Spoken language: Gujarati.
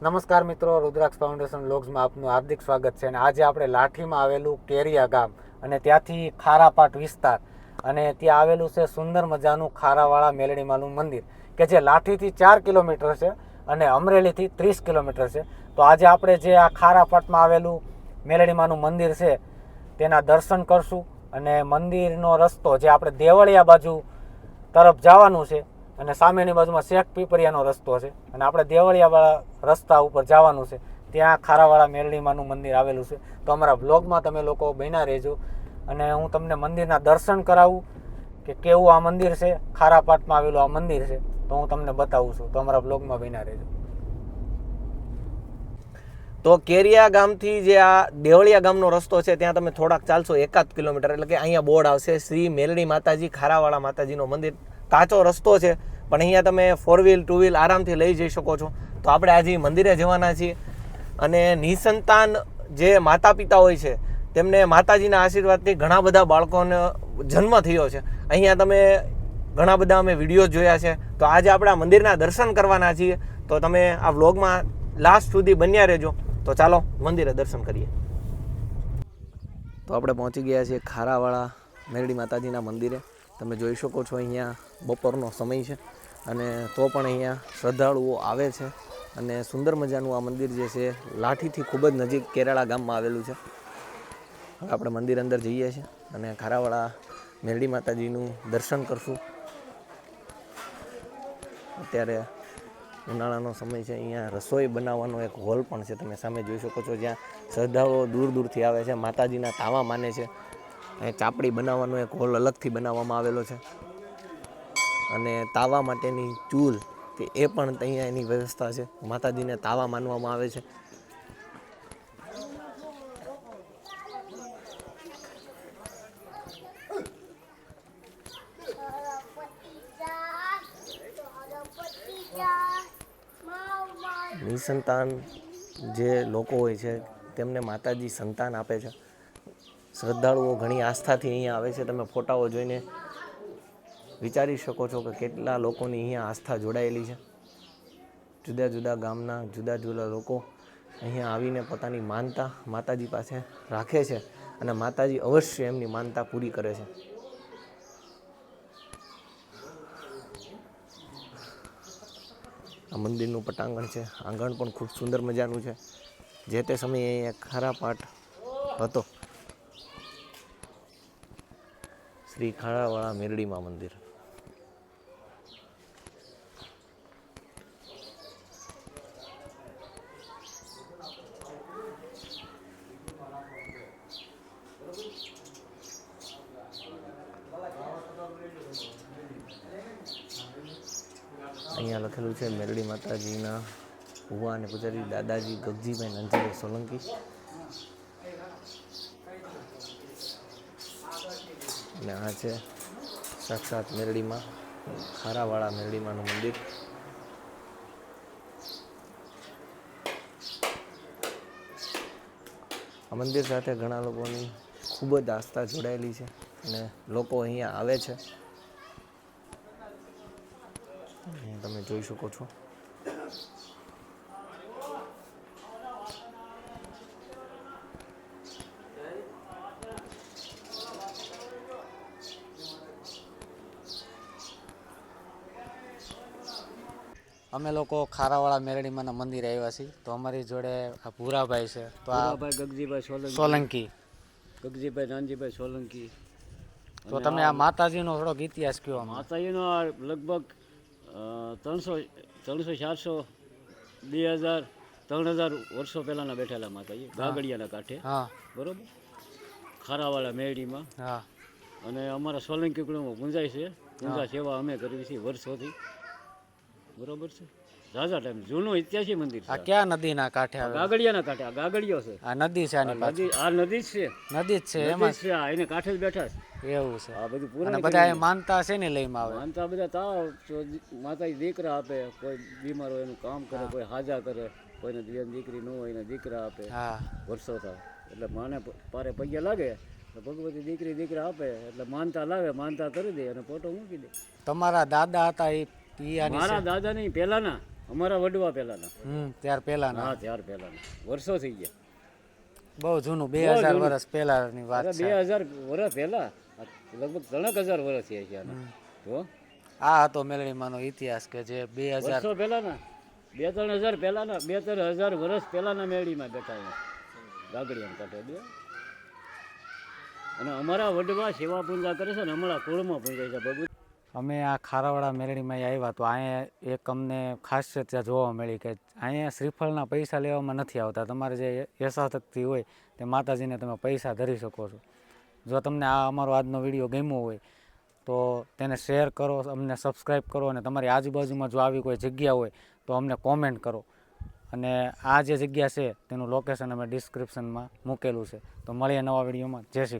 નમસ્કાર મિત્રો, રુદ્રાક્ષ ફાઉન્ડેશન લોગ્સમાં આપનું હાર્દિક સ્વાગત છે અને આજે આપણે લાઠીમાં આવેલું કેરિયા ગામ અને ત્યાંથી ખારાપાટ વિસ્તાર અને ત્યાં આવેલું છે સુંદર મજાનું ખારાવાળા મેલડીમાનું મંદિર કે જે લાઠીથી ચાર કિલોમીટર છે અને અમરેલીથી ત્રીસ કિલોમીટર છે. તો આજે આપણે જે આ ખારાપાટમાં આવેલું મેલડીમાનું મંદિર છે તેના દર્શન કરશું અને મંદિરનો રસ્તો જે આપણે દેવળિયા બાજુ તરફ જવાનું છે અને સામેની બાજુમાં શેખ પીપરિયાનો રસ્તો છે. અને આપણે દેવળિયાવાળા રસ્તા ઉપર જવાનું છે. ત્યાં ખારાવાળા મેરડીમાનું મંદિર આવેલું છે. તો અમારા બ્લોગમાં તમે લોકો બન્યા રહેજો. અને હું તમને મંદિરના દર્શન કરાવું કે કેવું આ મંદિર છે. ખારાપાટમાં આવેલું આ મંદિર છે. તો હું તમને બતાવું છું. તો અમારા બ્લોગમાં બન્યા રહેજો. તો કેરિયા ગામથી જે આ દેવળિયા ગામનો રસ્તો છે, ત્યાં તમે થોડાક ચાલશો એકાદ કિલોમીટર. એટલે કે અહીંયા બોર્ડ આવશે. શ્રી મેલડી માતાજી, ખારાવાળા માતાજીનો મંદિર. કાચો રસ્તો છે, પણ અહીંયા તમે ફોર વ્હીલ ટુ વ્હીલ આરામથી લઈ જઈ શકો છો. તો આપણે આજે મંદિરે જવાના છીએ. અને નિસંતાન જે માતા પિતા હોય છે, તેમને માતાજીના આશીર્વાદથી ઘણા બધા બાળકોને જન્મ થયો છે. અહીંયા તમે ઘણા બધા અમે વીડિયો જોયા છે. તો આજે આપણે આ મંદિરના દર્શન કરવાના છીએ. તો તમે આ વ્લોગમાં લાસ્ટ સુધી બન્યા રહેજો. તો ચાલો મંદિરે દર્શન કરીએ. તો આપણે પહોંચી ગયા છીએ ખારાવાળા મેરડી માતાજીના મંદિરે. તમે જોઈ શકો છો અહીંયા બપોરનો સમય છે અને તો પણ અહીંયા શ્રદ્ધાળુઓ આવે છે અને સુંદર મજાનું આ મંદિર જે છે, લાઠીથી ખૂબ જ નજીક કેરાળા ગામમાં આવેલું છે. હવે આપણે મંદિર અંદર જઈએ છીએ અને ખારાવાળા મેરડી માતાજીનું દર્શન કરશું. અત્યારે ઉનાળાનો સમય છે, અહીંયા રસોઈ બનાવવાનો એક હોલ પણ છે, તમે સામે જોઈ શકો છો જ્યાં શ્રદ્ધાળુઓ દૂર દૂરથી આવે છે, માતાજીના તાવા માને છે અહીં ચાપડી બનાવવાનો એક હોલ અલગથી બનાવવામાં આવેલો છે. અને તાવા માટેની ચૂલ કે એ પણ અહીંયા એની વ્યવસ્થા છે. માતાજીને તાવા માનવામાં આવે છે. નિસંતાન જે લોકો હોય છે તેમને માતાજી સંતાન આપે છે. શ્રદ્ધાળુઓ ઘણી આસ્થાથી અહીંયા આવે છે. તમે ફોટાઓ જોઈને વિચારી શકો છો કે કેટલા લોકોની અહીંયા આસ્થા જોડાયેલી છે. જુદા જુદા ગામના, જુદા જુદા લોકો અહીંયા આવીને પોતાની માનતા માતાજી પાસે રાખે છે અને માતાજી અવશ્ય એમની માનતા પૂરી કરે છે. આ મંદિરનું પટાંગણ છે. આંગણ પણ ખૂબ સુંદર મજાનું છે. જે તે સમયે અહીંયા ખારા પાઠ હતો. શ્રી ખાડાવાળા મેરડીમાં મંદિર. અહીંયા લખેલું છે, મેરડી માતાજીના ભુવા અને પૂજારી દાદાજી ગગજીભાઈ નંદજીભાઈ સોલંકી. અને આ છે સાક્ષાત મેરડીમાં, ખારાવાળા મેરડીમાંનું મંદિર. આ મંદિર સાથે ઘણા લોકોની ખૂબ જ આસ્થા જોડાયેલી છે અને લોકો અહીંયા આવે છે. તમે જોઈ શકો છો. અમે લોકો ખારાવાળા મેરડીમાંના મંદિર આવ્યા છીએ. તો અમારી જોડે આ ભૂરાભાઈ છે. તો આ ભાઈ ગગજીભાઈ સોલંકી. સોલંકી. ગગજીભાઈ નાનજીભાઈ સોલંકી. તો તમે આ માતાજીનો થોડોક ઇતિહાસ કયો. માતાજીનો આ લગભગ ત્રણસો ત્રણસો ચારસો બે હજાર ત્રણ હજાર વર્ષો પહેલાના બેઠેલા માતાજી ગાગડિયાના કાંઠે. હા. બરોબર? ખારાવાળા મેરડીમાં. હા. અને અમારા સોલંકી કુટુંબમાં ગુંજાય છે. ગુંજા સેવા અમે કરવી છીએ વર્ષોથી. બરોબર છે? ઝાઝા ટાઈમ જૂનું ઐતિહાસિક મંદિર આ છે ક્યાં નદીના કાંઠે આવે? ગાગડિયાના કાંઠે આ ગાગડિયો છે. આ નદી છે આની આ પાછળ. નદી આ નદી જ છે. નદી જ છે નદી એમાં જ. છે આ એને કાંઠે જ બેઠા છે. એવું છે. આ બધું અને બધા એ માનતા છે ને લઈમાં આવે. માનતા બધા તાવ તો માતાજી દીકરા આપે કોઈ બીમાર હોય એનું કામ કરે કોઈ હાજા કરે કોઈને દિયર દીકરી ન હોય એને દીકરા આપે. હા. વર્ષો થાય. એટલે માને પ- પારે પૈયા લાગે તો ભગવતી દીકરી દીકરા આપે એટલે માનતા લાવે માનતા કરી દે અને ફોટો મૂકી દે. તમારા દાદા હતા એ ઈ આની મારા દાદા નહીં પહેલાના. અમારા વડવા પહેલાના. હમ ત્યાર પહેલાના. હા ત્યાર પહેલાના. વર્ષો થઈ ગયા. બહુ જૂનું બે હજાર. વર્ષ પહેલાની વાત છે. બે હજાર વર્ષ પહેલા? લગભગ ત્રણેક હજાર વર્ષ થયા છે. જો. આ હતો મેલડીમાંનો ઇતિહાસ કે જે બે હજાર વર્ષો પહેલાના. બે ત્રણ હજાર પહેલાના બે ત્રણ હજાર વર્ષ પહેલાના મેળીમાં બેઠા ગાગડી ગાગડિયા કાંઠે બે. અને અમારા વડવા સેવા પૂજા કરે છે ને હમણાં કુળમાં પૂજાય છે ભગવત અમે આ ખારાવાડા મેરડીમાં આવ્યા તો અહીંયા એક અમને ખાસિયત ત્યાં જોવા મળી કે અહીંયા શ્રીફળના પૈસા લેવામાં નથી આવતા. તમારે જે યશાશક્તિ હોય તે માતાજીને તમે પૈસા ધરી શકો છો. જો તમને આ અમારો આજનો વીડિયો ગમ્યો હોય તો તેને શેર કરો, અમને સબસ્ક્રાઈબ કરો અને તમારી આજુબાજુમાં જો આવી કોઈ જગ્યા હોય તો અમને કોમેન્ટ કરો. અને આ જે જગ્યા છે તેનું લોકેશન અમે ડિસ્ક્રિપ્શનમાં મૂકેલું છે. તો મળીએ નવા વિડીયોમાં. જય શ્રી